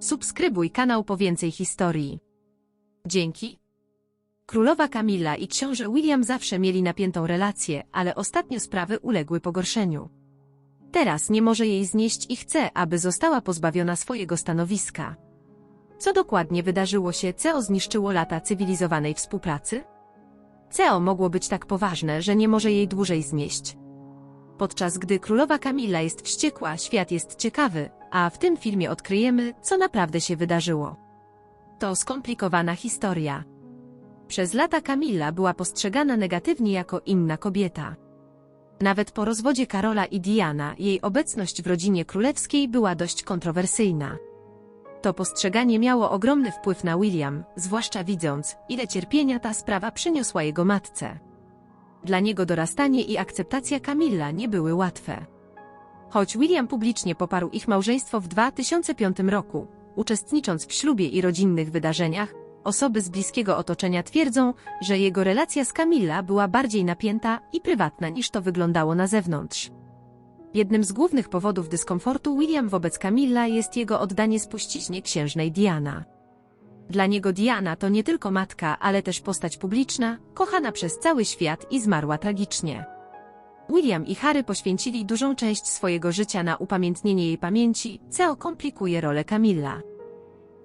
Subskrybuj kanał po więcej historii. Dzięki. Królowa Kamila i książę William zawsze mieli napiętą relację, ale ostatnio sprawy uległy pogorszeniu. Teraz nie może jej znieść i chce, aby została pozbawiona swojego stanowiska. Co dokładnie wydarzyło się, CEO zniszczyło lata cywilizowanej współpracy? CEO mogło być tak poważne, że nie może jej dłużej znieść. Podczas gdy królowa Kamila jest wściekła, świat jest ciekawy, a w tym filmie odkryjemy, co naprawdę się wydarzyło. To skomplikowana historia. Przez lata Kamila była postrzegana negatywnie jako inna kobieta. Nawet po rozwodzie Karola i Diana, jej obecność w rodzinie królewskiej była dość kontrowersyjna. To postrzeganie miało ogromny wpływ na William, zwłaszcza widząc, ile cierpienia ta sprawa przyniosła jego matce. Dla niego dorastanie i akceptacja Kamilla nie były łatwe. Choć William publicznie poparł ich małżeństwo w 2005 roku, uczestnicząc w ślubie i rodzinnych wydarzeniach, osoby z bliskiego otoczenia twierdzą, że jego relacja z Camilla była bardziej napięta i prywatna niż to wyglądało na zewnątrz. Jednym z głównych powodów dyskomfortu William wobec Camilla jest jego oddanie spuściźnie księżnej Diana. Dla niego Diana to nie tylko matka, ale też postać publiczna, kochana przez cały świat i zmarła tragicznie. William i Harry poświęcili dużą część swojego życia na upamiętnienie jej pamięci, co komplikuje rolę Camilla.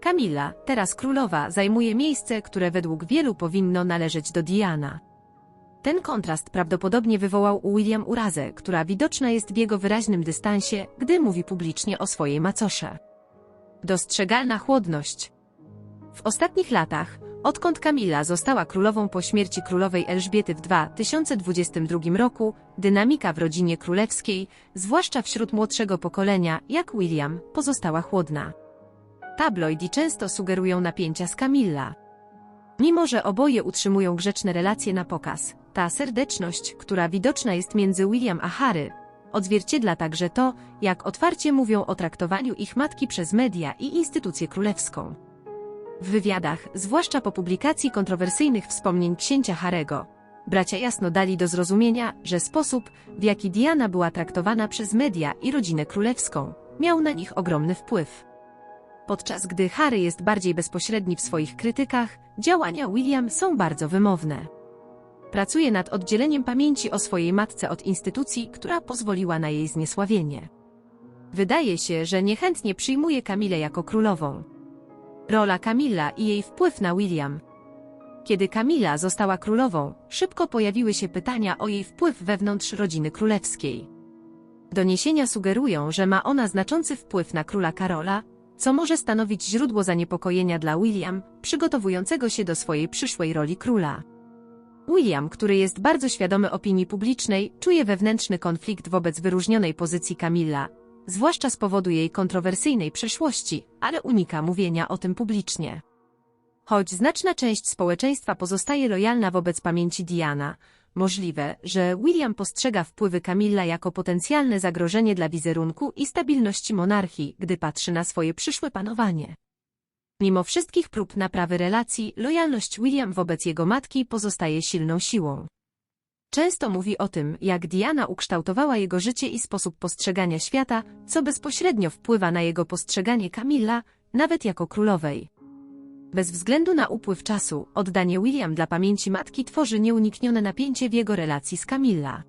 Camilla, teraz królowa, zajmuje miejsce, które według wielu powinno należeć do Diana. Ten kontrast prawdopodobnie wywołał u William urazę, która widoczna jest w jego wyraźnym dystansie, gdy mówi publicznie o swojej macosze. Dostrzegalna chłodność. W ostatnich latach, odkąd Kamila została królową po śmierci królowej Elżbiety w 2022 roku, dynamika w rodzinie królewskiej, zwłaszcza wśród młodszego pokolenia, jak William, pozostała chłodna. Tabloidy często sugerują napięcia z Camilla. Mimo, że oboje utrzymują grzeczne relacje na pokaz, ta serdeczność, która widoczna jest między William a Harry, odzwierciedla także to, jak otwarcie mówią o traktowaniu ich matki przez media i instytucję królewską. W wywiadach, zwłaszcza po publikacji kontrowersyjnych wspomnień księcia Harego, bracia jasno dali do zrozumienia, że sposób, w jaki Diana była traktowana przez media i rodzinę królewską, miał na nich ogromny wpływ. Podczas gdy Harry jest bardziej bezpośredni w swoich krytykach, działania William są bardzo wymowne. Pracuje nad oddzieleniem pamięci o swojej matce od instytucji, która pozwoliła na jej zniesławienie. Wydaje się, że niechętnie przyjmuje Kamilę jako królową. Rola Kamila i jej wpływ na William. Kiedy Kamila została królową, szybko pojawiły się pytania o jej wpływ wewnątrz rodziny królewskiej. Doniesienia sugerują, że ma ona znaczący wpływ na króla Karola, co może stanowić źródło zaniepokojenia dla William, przygotowującego się do swojej przyszłej roli króla. William, który jest bardzo świadomy opinii publicznej, czuje wewnętrzny konflikt wobec wyróżnionej pozycji Camilla, zwłaszcza z powodu jej kontrowersyjnej przeszłości, ale unika mówienia o tym publicznie. Choć znaczna część społeczeństwa pozostaje lojalna wobec pamięci Diana, możliwe, że William postrzega wpływy Camilla jako potencjalne zagrożenie dla wizerunku i stabilności monarchii, gdy patrzy na swoje przyszłe panowanie. Mimo wszystkich prób naprawy relacji, lojalność William wobec jego matki pozostaje silną siłą. Często mówi o tym, jak Diana ukształtowała jego życie i sposób postrzegania świata, co bezpośrednio wpływa na jego postrzeganie Camilla, nawet jako królowej. Bez względu na upływ czasu, oddanie William dla pamięci matki tworzy nieuniknione napięcie w jego relacji z Camilla.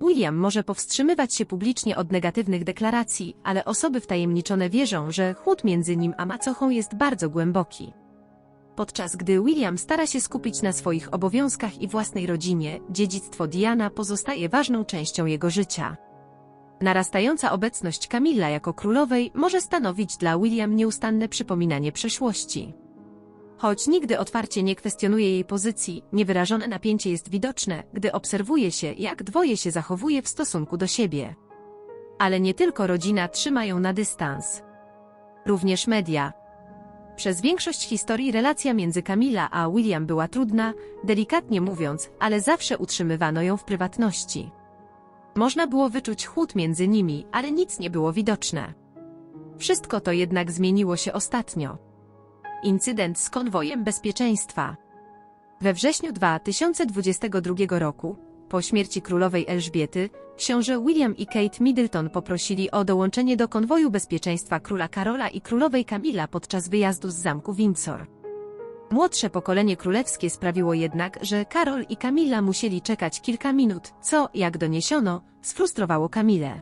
William może powstrzymywać się publicznie od negatywnych deklaracji, ale osoby wtajemniczone wierzą, że chłód między nim a macochą jest bardzo głęboki. Podczas gdy William stara się skupić na swoich obowiązkach i własnej rodzinie, dziedzictwo Diana pozostaje ważną częścią jego życia. Narastająca obecność Camilla jako królowej może stanowić dla William nieustanne przypominanie przeszłości. Choć nigdy otwarcie nie kwestionuje jej pozycji, niewyrażone napięcie jest widoczne, gdy obserwuje się, jak dwoje się zachowuje w stosunku do siebie. Ale nie tylko rodzina trzyma ją na dystans. Również media. Przez większość historii relacja między Camilla a William była trudna, delikatnie mówiąc, ale zawsze utrzymywano ją w prywatności. Można było wyczuć chłód między nimi, ale nic nie było widoczne. Wszystko to jednak zmieniło się ostatnio. Incydent z konwojem bezpieczeństwa. We wrześniu 2022 roku, po śmierci królowej Elżbiety, książę William i Kate Middleton poprosili o dołączenie do konwoju bezpieczeństwa króla Karola i królowej Kamila podczas wyjazdu z zamku Windsor. Młodsze pokolenie królewskie sprawiło jednak, że Karol i Kamila musieli czekać kilka minut, co, jak doniesiono, sfrustrowało Kamilę.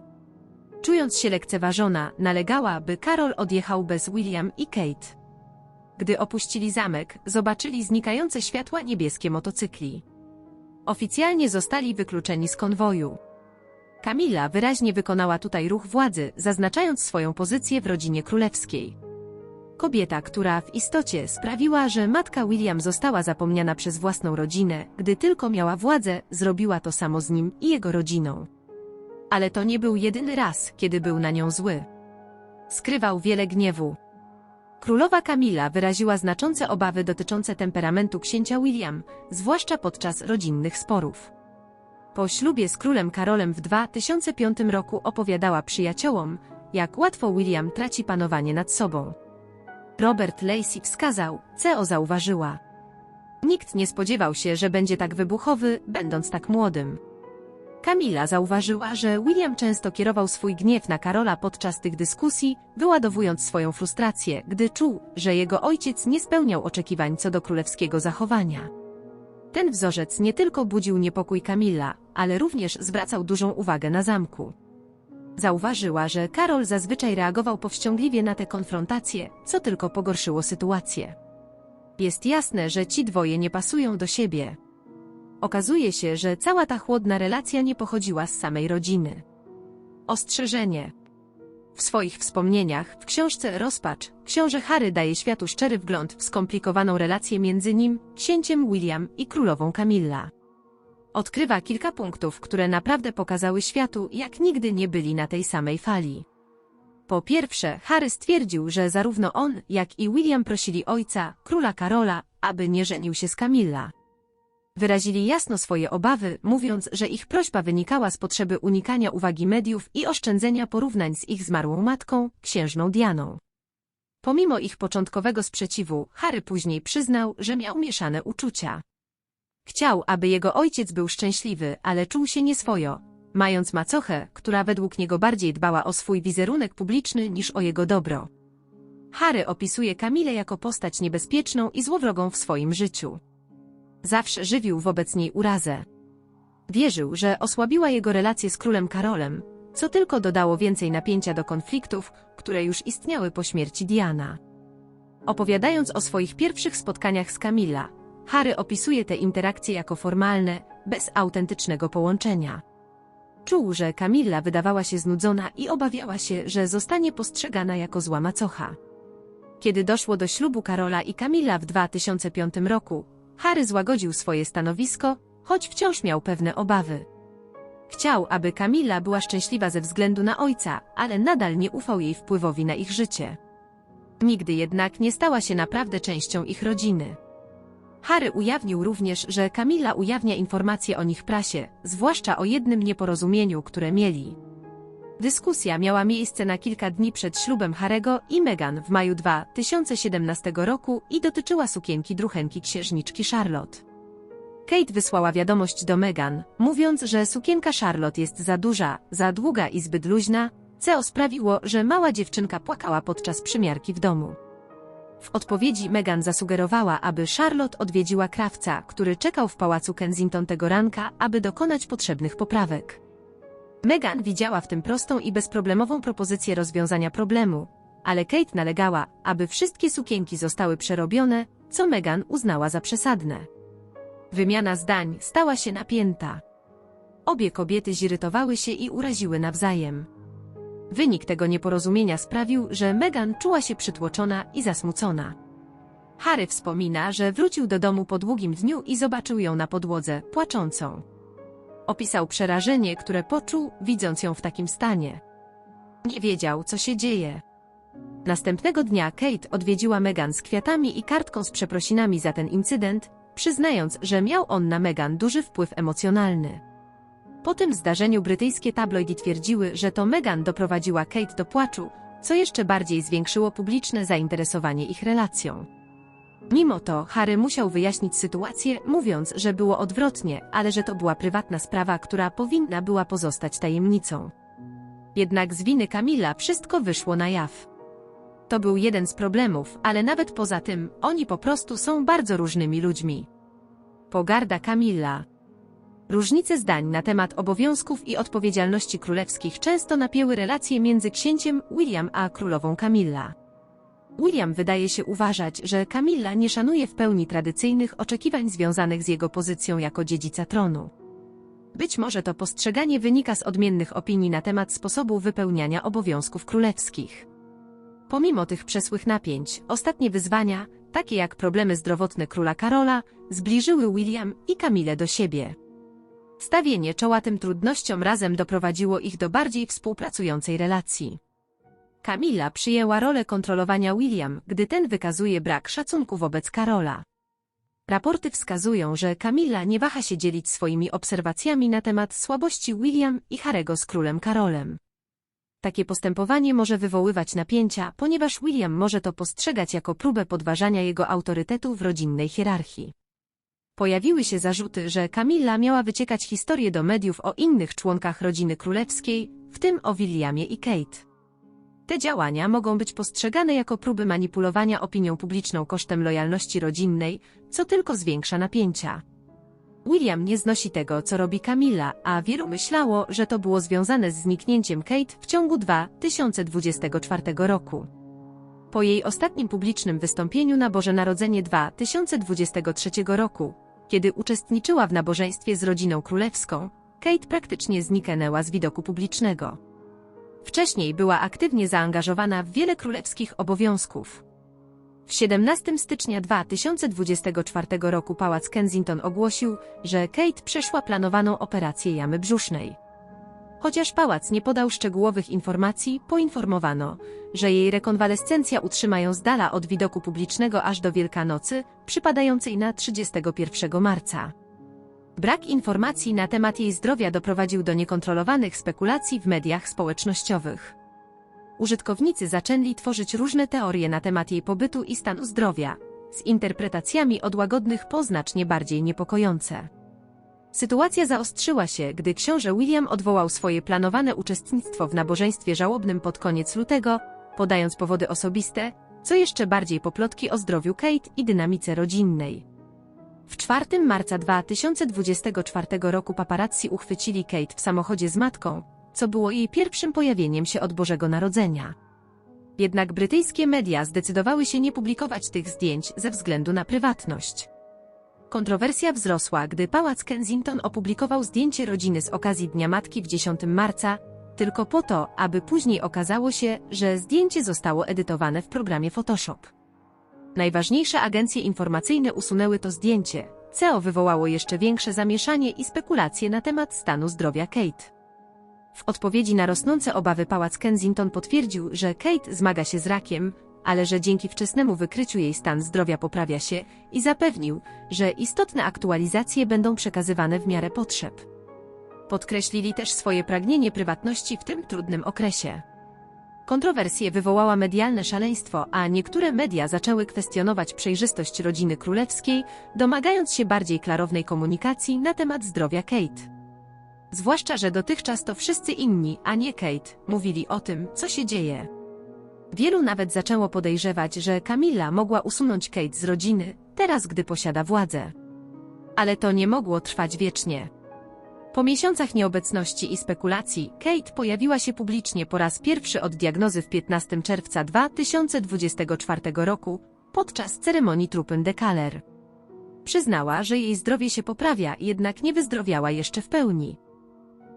Czując się lekceważona, nalegała, by Karol odjechał bez William i Kate. Gdy opuścili zamek, zobaczyli znikające światła niebieskie motocykli. Oficjalnie zostali wykluczeni z konwoju. Kamila wyraźnie wykonała tutaj ruch władzy, zaznaczając swoją pozycję w rodzinie królewskiej. Kobieta, która w istocie sprawiła, że matka William została zapomniana przez własną rodzinę, gdy tylko miała władzę, zrobiła to samo z nim i jego rodziną. Ale to nie był jedyny raz, kiedy był na nią zły. Skrywał wiele gniewu. Królowa Kamila wyraziła znaczące obawy dotyczące temperamentu księcia William, zwłaszcza podczas rodzinnych sporów. Po ślubie z królem Karolem w 2005 roku opowiadała przyjaciołom, jak łatwo William traci panowanie nad sobą. Robert Lacey wskazał, CEO zauważyła. Nikt nie spodziewał się, że będzie tak wybuchowy, będąc tak młodym. Kamila zauważyła, że William często kierował swój gniew na Karola podczas tych dyskusji, wyładowując swoją frustrację, gdy czuł, że jego ojciec nie spełniał oczekiwań co do królewskiego zachowania. Ten wzorzec nie tylko budził niepokój Kamila, ale również zwracał dużą uwagę na zamku. Zauważyła, że Karol zazwyczaj reagował powściągliwie na te konfrontacje, co tylko pogorszyło sytuację. Jest jasne, że ci dwoje nie pasują do siebie. Okazuje się, że cała ta chłodna relacja nie pochodziła z samej rodziny. Ostrzeżenie. W swoich wspomnieniach, w książce Rozpacz, książę Harry daje światu szczery wgląd w skomplikowaną relację między nim, księciem William i królową Camilla. Odkrywa kilka punktów, które naprawdę pokazały światu, jak nigdy nie byli na tej samej fali. Po pierwsze, Harry stwierdził, że zarówno on, jak i William prosili ojca, króla Karola, aby nie żenił się z Camilla. Wyrazili jasno swoje obawy, mówiąc, że ich prośba wynikała z potrzeby unikania uwagi mediów i oszczędzenia porównań z ich zmarłą matką, księżną Dianą. Pomimo ich początkowego sprzeciwu, Harry później przyznał, że miał mieszane uczucia. Chciał, aby jego ojciec był szczęśliwy, ale czuł się nieswojo, mając macochę, która według niego bardziej dbała o swój wizerunek publiczny niż o jego dobro. Harry opisuje Kamilę jako postać niebezpieczną i złowrogą w swoim życiu. Zawsze żywił wobec niej urazę. Wierzył, że osłabiła jego relacje z królem Karolem, co tylko dodało więcej napięcia do konfliktów, które już istniały po śmierci Diana. Opowiadając o swoich pierwszych spotkaniach z Kamila, Harry opisuje te interakcje jako formalne, bez autentycznego połączenia. Czuł, że Kamilla wydawała się znudzona i obawiała się, że zostanie postrzegana jako zła macocha. Kiedy doszło do ślubu Karola i Kamila w 2005 roku, Harry złagodził swoje stanowisko, choć wciąż miał pewne obawy. Chciał, aby Kamila była szczęśliwa ze względu na ojca, ale nadal nie ufał jej wpływowi na ich życie. Nigdy jednak nie stała się naprawdę częścią ich rodziny. Harry ujawnił również, że Kamila ujawnia informacje o nich prasie, zwłaszcza o jednym nieporozumieniu, które mieli. Dyskusja miała miejsce na kilka dni przed ślubem Harego i Meghan w maju 2017 roku i dotyczyła sukienki druchenki księżniczki Charlotte. Kate wysłała wiadomość do Meghan, mówiąc, że sukienka Charlotte jest za duża, za długa i zbyt luźna, co sprawiło, że mała dziewczynka płakała podczas przymiarki w domu. W odpowiedzi Meghan zasugerowała, aby Charlotte odwiedziła krawca, który czekał w pałacu Kensington tego ranka, aby dokonać potrzebnych poprawek. Meghan widziała w tym prostą i bezproblemową propozycję rozwiązania problemu, ale Kate nalegała, aby wszystkie sukienki zostały przerobione, co Meghan uznała za przesadne. Wymiana zdań stała się napięta. Obie kobiety zirytowały się i uraziły nawzajem. Wynik tego nieporozumienia sprawił, że Meghan czuła się przytłoczona i zasmucona. Harry wspomina, że wrócił do domu po długim dniu i zobaczył ją na podłodze, płaczącą. Opisał przerażenie, które poczuł, widząc ją w takim stanie. Nie wiedział, co się dzieje. Następnego dnia Kate odwiedziła Meghan z kwiatami i kartką z przeprosinami za ten incydent, przyznając, że miał on na Meghan duży wpływ emocjonalny. Po tym zdarzeniu brytyjskie tabloidy twierdziły, że to Meghan doprowadziła Kate do płaczu, co jeszcze bardziej zwiększyło publiczne zainteresowanie ich relacją. Mimo to Harry musiał wyjaśnić sytuację, mówiąc, że było odwrotnie, ale że to była prywatna sprawa, która powinna była pozostać tajemnicą. Jednak z winy Kamila wszystko wyszło na jaw. To był jeden z problemów, ale nawet poza tym, oni po prostu są bardzo różnymi ludźmi. Pogarda Kamila. Różnice zdań na temat obowiązków i odpowiedzialności królewskich często napięły relacje między księciem William a królową Camilla. William wydaje się uważać, że Camilla nie szanuje w pełni tradycyjnych oczekiwań związanych z jego pozycją jako dziedzica tronu. Być może to postrzeganie wynika z odmiennych opinii na temat sposobu wypełniania obowiązków królewskich. Pomimo tych przesłych napięć, ostatnie wyzwania, takie jak problemy zdrowotne króla Karola, zbliżyły William i Camille do siebie. Stawienie czoła tym trudnościom razem doprowadziło ich do bardziej współpracującej relacji. Kamila przyjęła rolę kontrolowania William, gdy ten wykazuje brak szacunku wobec Karola. Raporty wskazują, że Kamila nie waha się dzielić swoimi obserwacjami na temat słabości William i Harego z królem Karolem. Takie postępowanie może wywoływać napięcia, ponieważ William może to postrzegać jako próbę podważania jego autorytetu w rodzinnej hierarchii. Pojawiły się zarzuty, że Kamilla miała wyciekać historię do mediów o innych członkach rodziny królewskiej, w tym o Williamie i Kate. Te działania mogą być postrzegane jako próby manipulowania opinią publiczną kosztem lojalności rodzinnej, co tylko zwiększa napięcia. William nie znosi tego, co robi Camilla, a wielu myślało, że to było związane z zniknięciem Kate w ciągu 2024 roku. Po jej ostatnim publicznym wystąpieniu na Boże Narodzenie 2023 roku, kiedy uczestniczyła w nabożeństwie z rodziną królewską, Kate praktycznie zniknęła z widoku publicznego. Wcześniej była aktywnie zaangażowana w wiele królewskich obowiązków. W 17 stycznia 2024 roku Pałac Kensington ogłosił, że Kate przeszła planowaną operację jamy brzusznej. Chociaż pałac nie podał szczegółowych informacji, poinformowano, że jej rekonwalescencja utrzymają z dala od widoku publicznego aż do Wielkanocy, przypadającej na 31 marca. Brak informacji na temat jej zdrowia doprowadził do niekontrolowanych spekulacji w mediach społecznościowych. Użytkownicy zaczęli tworzyć różne teorie na temat jej pobytu i stanu zdrowia, z interpretacjami od łagodnych po znacznie bardziej niepokojące. Sytuacja zaostrzyła się, gdy książę William odwołał swoje planowane uczestnictwo w nabożeństwie żałobnym pod koniec lutego, podając powody osobiste, co jeszcze bardziej poplotki o zdrowiu Kate i dynamice rodzinnej. W 4 marca 2024 roku paparazzi uchwycili Kate w samochodzie z matką, co było jej pierwszym pojawieniem się od Bożego Narodzenia. Jednak brytyjskie media zdecydowały się nie publikować tych zdjęć ze względu na prywatność. Kontrowersja wzrosła, gdy Pałac Kensington opublikował zdjęcie rodziny z okazji Dnia Matki w 10 marca, tylko po to, aby później okazało się, że zdjęcie zostało edytowane w programie Photoshop. Najważniejsze agencje informacyjne usunęły to zdjęcie. CEO wywołało jeszcze większe zamieszanie i spekulacje na temat stanu zdrowia Kate. W odpowiedzi na rosnące obawy Pałac Kensington potwierdził, że Kate zmaga się z rakiem, ale że dzięki wczesnemu wykryciu jej stan zdrowia poprawia się i zapewnił, że istotne aktualizacje będą przekazywane w miarę potrzeb. Podkreślili też swoje pragnienie prywatności w tym trudnym okresie. Kontrowersje wywołała medialne szaleństwo, a niektóre media zaczęły kwestionować przejrzystość rodziny królewskiej, domagając się bardziej klarownej komunikacji na temat zdrowia Kate. Zwłaszcza, że dotychczas to wszyscy inni, a nie Kate, mówili o tym, co się dzieje. Wielu nawet zaczęło podejrzewać, że Camilla mogła usunąć Kate z rodziny, teraz gdy posiada władzę. Ale to nie mogło trwać wiecznie. Po miesiącach nieobecności i spekulacji, Kate pojawiła się publicznie po raz pierwszy od diagnozy w 15 czerwca 2024 roku, podczas ceremonii trupy Dekaler. Przyznała, że jej zdrowie się poprawia, jednak nie wyzdrowiała jeszcze w pełni.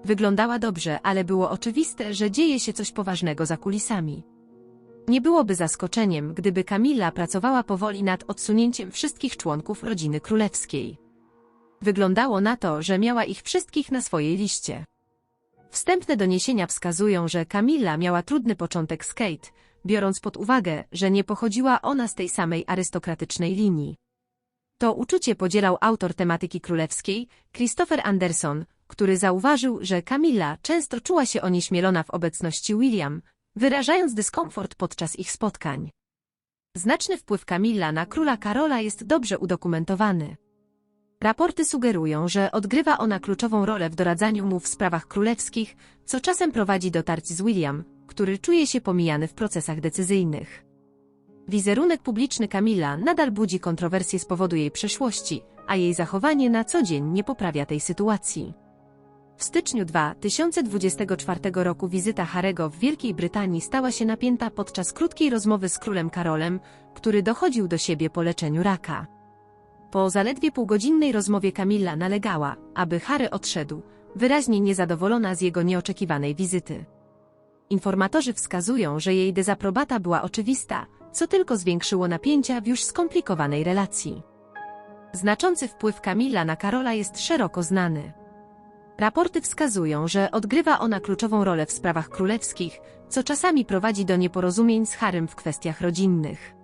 Wyglądała dobrze, ale było oczywiste, że dzieje się coś poważnego za kulisami. Nie byłoby zaskoczeniem, gdyby Kamila pracowała powoli nad odsunięciem wszystkich członków rodziny królewskiej. Wyglądało na to, że miała ich wszystkich na swojej liście. Wstępne doniesienia wskazują, że Kamila miała trudny początek z Kate, biorąc pod uwagę, że nie pochodziła ona z tej samej arystokratycznej linii. To uczucie podzielał autor tematyki królewskiej, Christopher Anderson, który zauważył, że Camilla często czuła się onieśmielona w obecności William, wyrażając dyskomfort podczas ich spotkań. Znaczny wpływ Kamilla na króla Karola jest dobrze udokumentowany. Raporty sugerują, że odgrywa ona kluczową rolę w doradzaniu mu w sprawach królewskich, co czasem prowadzi do tarć z William, który czuje się pomijany w procesach decyzyjnych. Wizerunek publiczny Kamila nadal budzi kontrowersje z powodu jej przeszłości, a jej zachowanie na co dzień nie poprawia tej sytuacji. W styczniu 2024 roku wizyta Harego w Wielkiej Brytanii stała się napięta podczas krótkiej rozmowy z królem Karolem, który dochodził do siebie po leczeniu raka. Po zaledwie półgodzinnej rozmowie Kamilla nalegała, aby Harry odszedł, wyraźnie niezadowolona z jego nieoczekiwanej wizyty. Informatorzy wskazują, że jej dezaprobata była oczywista, co tylko zwiększyło napięcia w już skomplikowanej relacji. Znaczący wpływ Kamila na Karola jest szeroko znany. Raporty wskazują, że odgrywa ona kluczową rolę w sprawach królewskich, co czasami prowadzi do nieporozumień z Harym w kwestiach rodzinnych.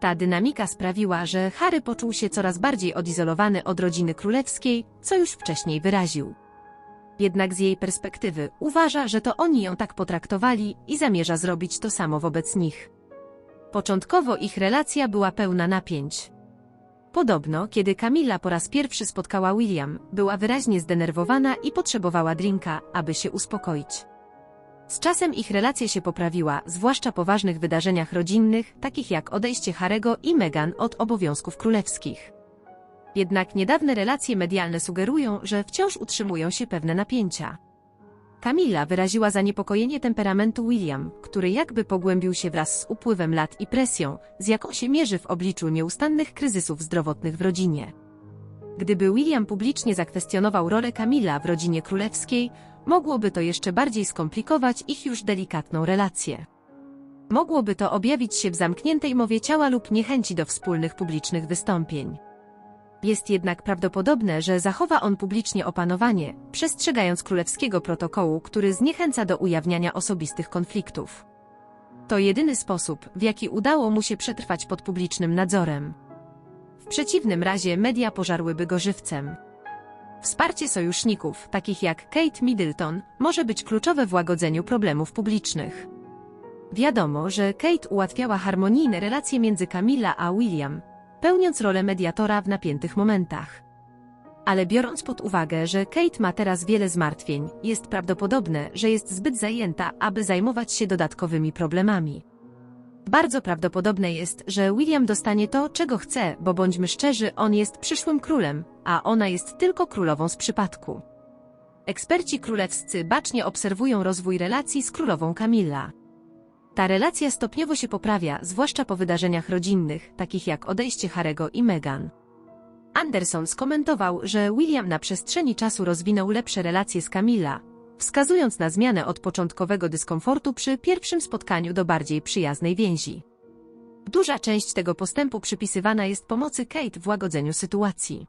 Ta dynamika sprawiła, że Harry poczuł się coraz bardziej odizolowany od rodziny królewskiej, co już wcześniej wyraził. Jednak z jej perspektywy uważa, że to oni ją tak potraktowali i zamierza zrobić to samo wobec nich. Początkowo ich relacja była pełna napięć. Podobno, kiedy Camilla po raz pierwszy spotkała William, była wyraźnie zdenerwowana i potrzebowała drinka, aby się uspokoić. Z czasem ich relacja się poprawiła, zwłaszcza po ważnych wydarzeniach rodzinnych, takich jak odejście Harego i Meghan od obowiązków królewskich. Jednak niedawne relacje medialne sugerują, że wciąż utrzymują się pewne napięcia. Camilla wyraziła zaniepokojenie temperamentu William, który jakby pogłębił się wraz z upływem lat i presją, z jaką się mierzy w obliczu nieustannych kryzysów zdrowotnych w rodzinie. Gdyby William publicznie zakwestionował rolę Camilla w rodzinie królewskiej, mogłoby to jeszcze bardziej skomplikować ich już delikatną relację. Mogłoby to objawić się w zamkniętej mowie ciała lub niechęci do wspólnych publicznych wystąpień. Jest jednak prawdopodobne, że zachowa on publicznie opanowanie, przestrzegając królewskiego protokołu, który zniechęca do ujawniania osobistych konfliktów. To jedyny sposób, w jaki udało mu się przetrwać pod publicznym nadzorem. W przeciwnym razie media pożarłyby go żywcem. Wsparcie sojuszników, takich jak Kate Middleton, może być kluczowe w łagodzeniu problemów publicznych. Wiadomo, że Kate ułatwiała harmonijne relacje między Camilla a William, pełniąc rolę mediatora w napiętych momentach. Ale biorąc pod uwagę, że Kate ma teraz wiele zmartwień, jest prawdopodobne, że jest zbyt zajęta, aby zajmować się dodatkowymi problemami. Bardzo prawdopodobne jest, że William dostanie to, czego chce, bo bądźmy szczerzy, on jest przyszłym królem, a ona jest tylko królową z przypadku. Eksperci królewscy bacznie obserwują rozwój relacji z królową Camilla. Ta relacja stopniowo się poprawia, zwłaszcza po wydarzeniach rodzinnych, takich jak odejście Harego i Meghan. Anderson skomentował, że William na przestrzeni czasu rozwinął lepsze relacje z Camilla, wskazując na zmianę od początkowego dyskomfortu przy pierwszym spotkaniu do bardziej przyjaznej więzi. Duża część tego postępu przypisywana jest pomocy Kate w łagodzeniu sytuacji.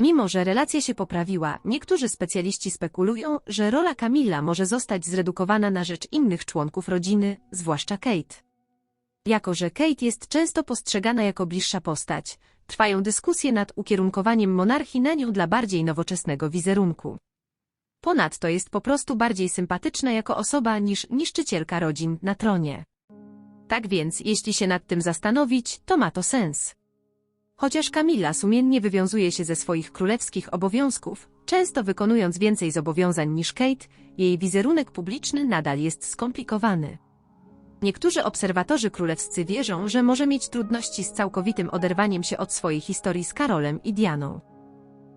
Mimo, że relacja się poprawiła, niektórzy specjaliści spekulują, że rola Camilla może zostać zredukowana na rzecz innych członków rodziny, zwłaszcza Kate. Jako, że Kate jest często postrzegana jako bliższa postać, trwają dyskusje nad ukierunkowaniem monarchii na nią dla bardziej nowoczesnego wizerunku. Ponadto jest po prostu bardziej sympatyczna jako osoba niż niszczycielka rodzin na tronie. Tak więc, jeśli się nad tym zastanowić, to ma to sens. Chociaż Kamila sumiennie wywiązuje się ze swoich królewskich obowiązków, często wykonując więcej zobowiązań niż Kate, jej wizerunek publiczny nadal jest skomplikowany. Niektórzy obserwatorzy królewscy wierzą, że może mieć trudności z całkowitym oderwaniem się od swojej historii z Karolem i Dianą.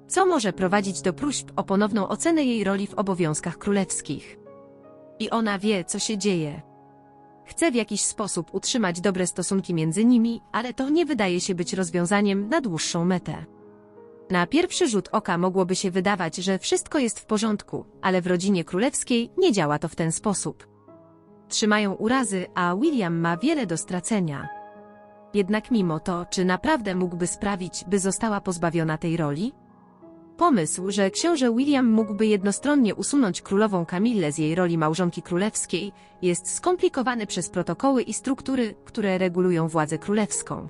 Co może prowadzić do próśb o ponowną ocenę jej roli w obowiązkach królewskich. I ona wie, co się dzieje. Chce w jakiś sposób utrzymać dobre stosunki między nimi, ale to nie wydaje się być rozwiązaniem na dłuższą metę. Na pierwszy rzut oka mogłoby się wydawać, że wszystko jest w porządku, ale w rodzinie królewskiej nie działa to w ten sposób. Trzymają urazy, a William ma wiele do stracenia. Jednak mimo to, czy naprawdę mógłby sprawić, by została pozbawiona tej roli? Pomysł, że książę William mógłby jednostronnie usunąć królową Kamillę z jej roli małżonki królewskiej, jest skomplikowany przez protokoły i struktury, które regulują władzę królewską.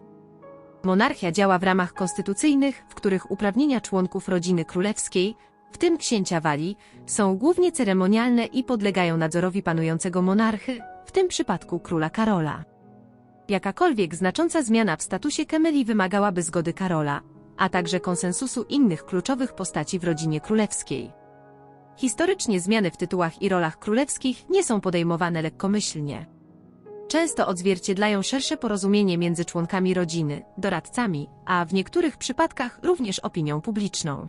Monarchia działa w ramach konstytucyjnych, w których uprawnienia członków rodziny królewskiej, w tym księcia Walii, są głównie ceremonialne i podlegają nadzorowi panującego monarchy, w tym przypadku króla Karola. Jakakolwiek znacząca zmiana w statusie Kemeli wymagałaby zgody Karola, a także konsensusu innych kluczowych postaci w rodzinie królewskiej. Historycznie zmiany w tytułach i rolach królewskich nie są podejmowane lekkomyślnie. Często odzwierciedlają szersze porozumienie między członkami rodziny, doradcami, a w niektórych przypadkach również opinią publiczną.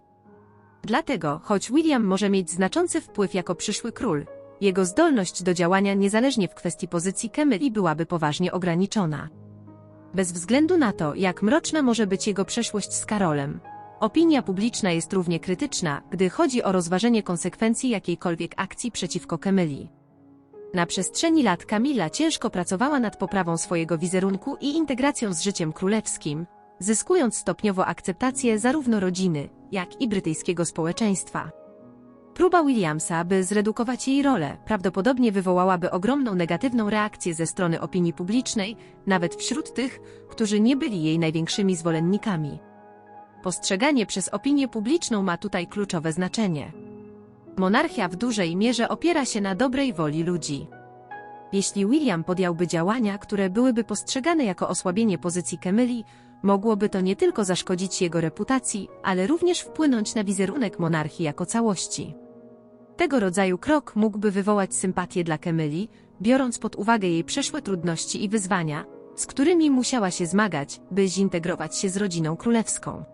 Dlatego, choć William może mieć znaczący wpływ jako przyszły król, jego zdolność do działania niezależnie w kwestii pozycji Kemeli byłaby poważnie ograniczona. Bez względu na to, jak mroczna może być jego przeszłość z Karolem, opinia publiczna jest równie krytyczna, gdy chodzi o rozważenie konsekwencji jakiejkolwiek akcji przeciwko Kemeli. Na przestrzeni lat Kamila ciężko pracowała nad poprawą swojego wizerunku i integracją z życiem królewskim, zyskując stopniowo akceptację zarówno rodziny, jak i brytyjskiego społeczeństwa. Próba Williamsa, by zredukować jej rolę, prawdopodobnie wywołałaby ogromną negatywną reakcję ze strony opinii publicznej, nawet wśród tych, którzy nie byli jej największymi zwolennikami. Postrzeganie przez opinię publiczną ma tutaj kluczowe znaczenie. Monarchia w dużej mierze opiera się na dobrej woli ludzi. Jeśli William podjąłby działania, które byłyby postrzegane jako osłabienie pozycji Kemyli, mogłoby to nie tylko zaszkodzić jego reputacji, ale również wpłynąć na wizerunek monarchii jako całości. Tego rodzaju krok mógłby wywołać sympatię dla Kemyli, biorąc pod uwagę jej przeszłe trudności i wyzwania, z którymi musiała się zmagać, by zintegrować się z rodziną królewską.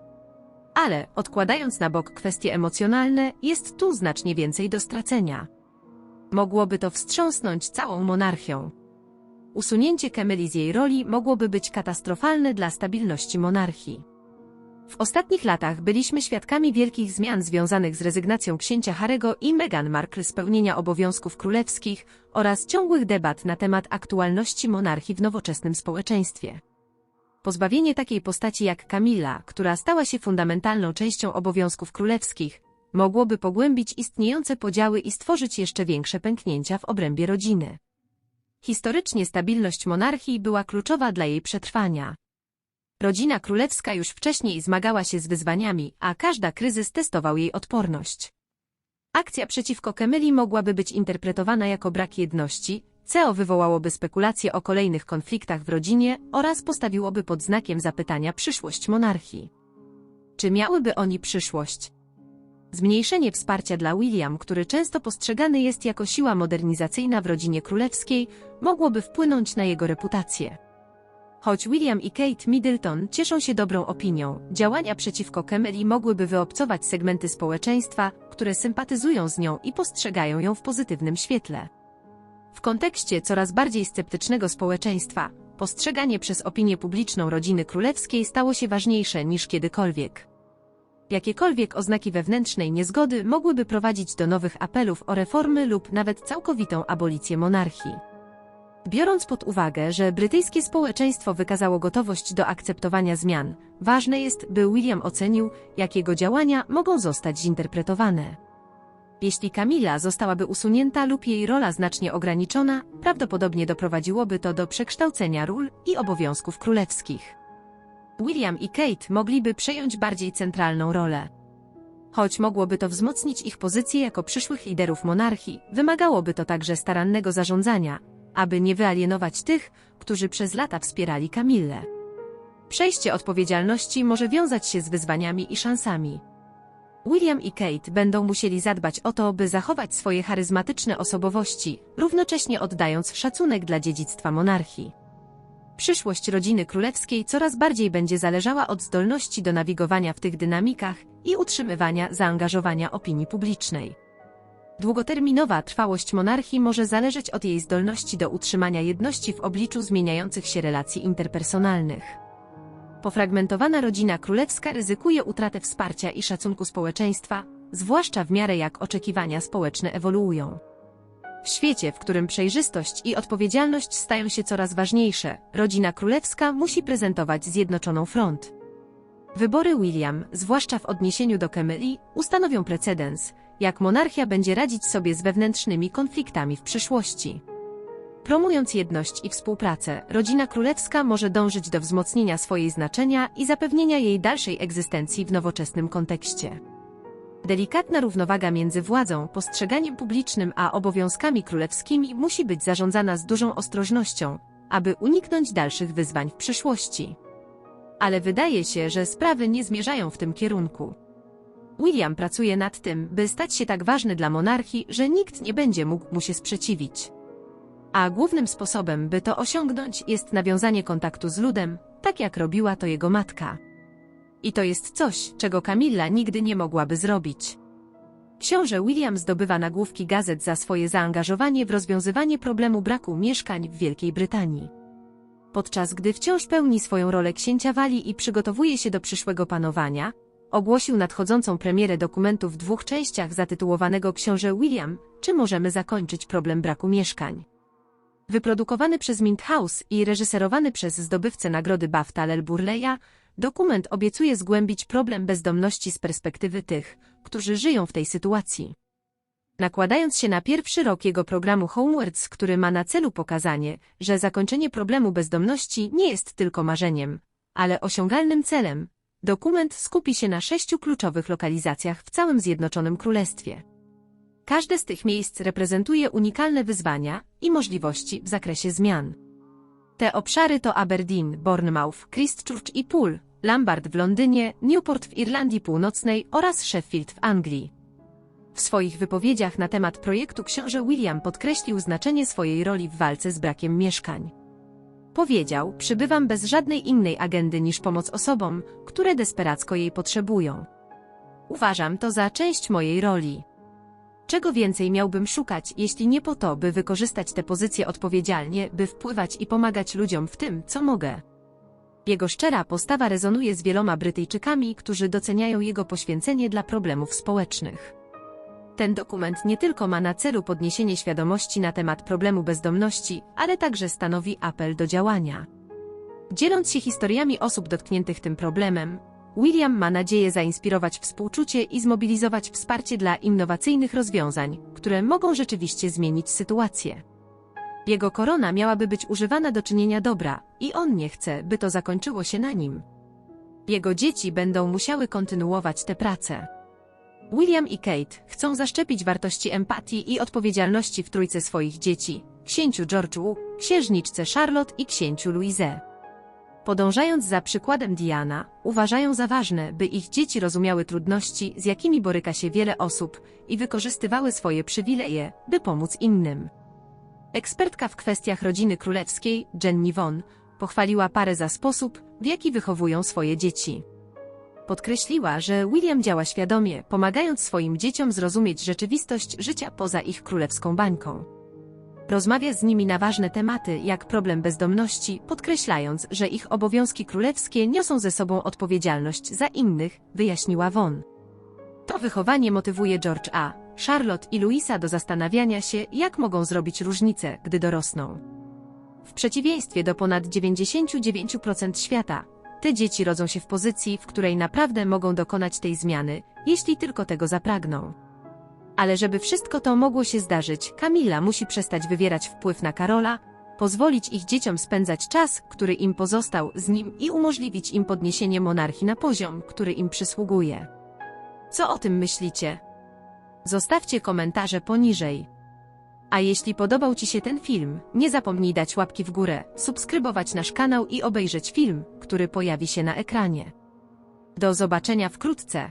Ale, odkładając na bok kwestie emocjonalne, jest tu znacznie więcej do stracenia. Mogłoby to wstrząsnąć całą monarchią. Usunięcie Kemeli z jej roli mogłoby być katastrofalne dla stabilności monarchii. W ostatnich latach byliśmy świadkami wielkich zmian związanych z rezygnacją księcia Harego i Meghan Markle z pełnienia obowiązków królewskich oraz ciągłych debat na temat aktualności monarchii w nowoczesnym społeczeństwie. Pozbawienie takiej postaci jak Kamila, która stała się fundamentalną częścią obowiązków królewskich, mogłoby pogłębić istniejące podziały i stworzyć jeszcze większe pęknięcia w obrębie rodziny. Historycznie stabilność monarchii była kluczowa dla jej przetrwania. Rodzina królewska już wcześniej zmagała się z wyzwaniami, a każda kryzys testował jej odporność. Akcja przeciwko Kemyli mogłaby być interpretowana jako brak jedności, CO wywołałoby spekulacje o kolejnych konfliktach w rodzinie oraz postawiłoby pod znakiem zapytania przyszłość monarchii. Czy miałyby oni przyszłość? Zmniejszenie wsparcia dla William, który często postrzegany jest jako siła modernizacyjna w rodzinie królewskiej, mogłoby wpłynąć na jego reputację. Choć William i Kate Middleton cieszą się dobrą opinią, działania przeciwko Kemeli mogłyby wyobcować segmenty społeczeństwa, które sympatyzują z nią i postrzegają ją w pozytywnym świetle. W kontekście coraz bardziej sceptycznego społeczeństwa, postrzeganie przez opinię publiczną rodziny królewskiej stało się ważniejsze niż kiedykolwiek. Jakiekolwiek oznaki wewnętrznej niezgody mogłyby prowadzić do nowych apelów o reformy lub nawet całkowitą abolicję monarchii. Biorąc pod uwagę, że brytyjskie społeczeństwo wykazało gotowość do akceptowania zmian, ważne jest, by William ocenił, jak jego działania mogą zostać zinterpretowane. Jeśli Kamila zostałaby usunięta lub jej rola znacznie ograniczona, prawdopodobnie doprowadziłoby to do przekształcenia ról i obowiązków królewskich. William i Kate mogliby przejąć bardziej centralną rolę. Choć mogłoby to wzmocnić ich pozycję jako przyszłych liderów monarchii, wymagałoby to także starannego zarządzania, aby nie wyalienować tych, którzy przez lata wspierali Kamillę. Przejście odpowiedzialności może wiązać się z wyzwaniami i szansami. William i Kate będą musieli zadbać o to, by zachować swoje charyzmatyczne osobowości, równocześnie oddając szacunek dla dziedzictwa monarchii. Przyszłość rodziny królewskiej coraz bardziej będzie zależała od zdolności do nawigowania w tych dynamikach i utrzymywania zaangażowania opinii publicznej. Długoterminowa trwałość monarchii może zależeć od jej zdolności do utrzymania jedności w obliczu zmieniających się relacji interpersonalnych. Pofragmentowana rodzina królewska ryzykuje utratę wsparcia i szacunku społeczeństwa, zwłaszcza w miarę jak oczekiwania społeczne ewoluują. W świecie, w którym przejrzystość i odpowiedzialność stają się coraz ważniejsze, rodzina królewska musi prezentować zjednoczoną front. Wybory William, zwłaszcza w odniesieniu do Kemeli, ustanowią precedens, jak monarchia będzie radzić sobie z wewnętrznymi konfliktami w przyszłości. Promując jedność i współpracę, rodzina królewska może dążyć do wzmocnienia swojej znaczenia i zapewnienia jej dalszej egzystencji w nowoczesnym kontekście. Delikatna równowaga między władzą, postrzeganiem publicznym a obowiązkami królewskimi musi być zarządzana z dużą ostrożnością, aby uniknąć dalszych wyzwań w przyszłości. Ale wydaje się, że sprawy nie zmierzają w tym kierunku. William pracuje nad tym, by stać się tak ważny dla monarchii, że nikt nie będzie mógł mu się sprzeciwić. A głównym sposobem, by to osiągnąć, jest nawiązanie kontaktu z ludem, tak jak robiła to jego matka. I to jest coś, czego Camilla nigdy nie mogłaby zrobić. Książę William zdobywa nagłówki gazet za swoje zaangażowanie w rozwiązywanie problemu braku mieszkań w Wielkiej Brytanii. Podczas gdy wciąż pełni swoją rolę księcia Walii i przygotowuje się do przyszłego panowania, ogłosił nadchodzącą premierę dokumentu w dwóch częściach zatytułowanego Książę William, czy możemy zakończyć problem braku mieszkań. Wyprodukowany przez Mint House i reżyserowany przez zdobywcę nagrody BAFTA Lel Burleya, dokument obiecuje zgłębić problem bezdomności z perspektywy tych, którzy żyją w tej sytuacji. Nakładając się na pierwszy rok jego programu Homewards, który ma na celu pokazanie, że zakończenie problemu bezdomności nie jest tylko marzeniem, ale osiągalnym celem, dokument skupi się na sześciu kluczowych lokalizacjach w całym Zjednoczonym Królestwie. Każde z tych miejsc reprezentuje unikalne wyzwania i możliwości w zakresie zmian. Te obszary to Aberdeen, Bournemouth, Christchurch i Poole, Lambard w Londynie, Newport w Irlandii Północnej oraz Sheffield w Anglii. W swoich wypowiedziach na temat projektu książę William podkreślił znaczenie swojej roli w walce z brakiem mieszkań. Powiedział, przybywam bez żadnej innej agendy niż pomoc osobom, które desperacko jej potrzebują. Uważam to za część mojej roli. Czego więcej miałbym szukać, jeśli nie po to, by wykorzystać tę pozycję odpowiedzialnie, by wpływać i pomagać ludziom w tym, co mogę. Jego szczera postawa rezonuje z wieloma Brytyjczykami, którzy doceniają jego poświęcenie dla problemów społecznych. Ten dokument nie tylko ma na celu podniesienie świadomości na temat problemu bezdomności, ale także stanowi apel do działania. Dzieląc się historiami osób dotkniętych tym problemem, William ma nadzieję zainspirować współczucie i zmobilizować wsparcie dla innowacyjnych rozwiązań, które mogą rzeczywiście zmienić sytuację. Jego korona miałaby być używana do czynienia dobra, i on nie chce, by to zakończyło się na nim. Jego dzieci będą musiały kontynuować tę pracę. William i Kate chcą zaszczepić wartości empatii i odpowiedzialności w trójce swoich dzieci, księciu George'u, księżniczce Charlotte i księciu Louise. Podążając za przykładem Diana, uważają za ważne, by ich dzieci rozumiały trudności, z jakimi boryka się wiele osób i wykorzystywały swoje przywileje, by pomóc innym. Ekspertka w kwestiach rodziny królewskiej, Jenny Von, pochwaliła parę za sposób, w jaki wychowują swoje dzieci. Podkreśliła, że William działa świadomie, pomagając swoim dzieciom zrozumieć rzeczywistość życia poza ich królewską bańką. Rozmawia z nimi na ważne tematy, jak problem bezdomności, podkreślając, że ich obowiązki królewskie niosą ze sobą odpowiedzialność za innych, wyjaśniła Von. To wychowanie motywuje George A., Charlotte i Louisa do zastanawiania się, jak mogą zrobić różnicę, gdy dorosną. W przeciwieństwie do ponad 99% świata, te dzieci rodzą się w pozycji, w której naprawdę mogą dokonać tej zmiany, jeśli tylko tego zapragną. Ale żeby wszystko to mogło się zdarzyć, Kamila musi przestać wywierać wpływ na Karola, pozwolić ich dzieciom spędzać czas, który im pozostał z nim i umożliwić im podniesienie monarchii na poziom, który im przysługuje. Co o tym myślicie? Zostawcie komentarze poniżej. A jeśli podobał Ci się ten film, nie zapomnij dać łapki w górę, subskrybować nasz kanał i obejrzeć film, który pojawi się na ekranie. Do zobaczenia wkrótce.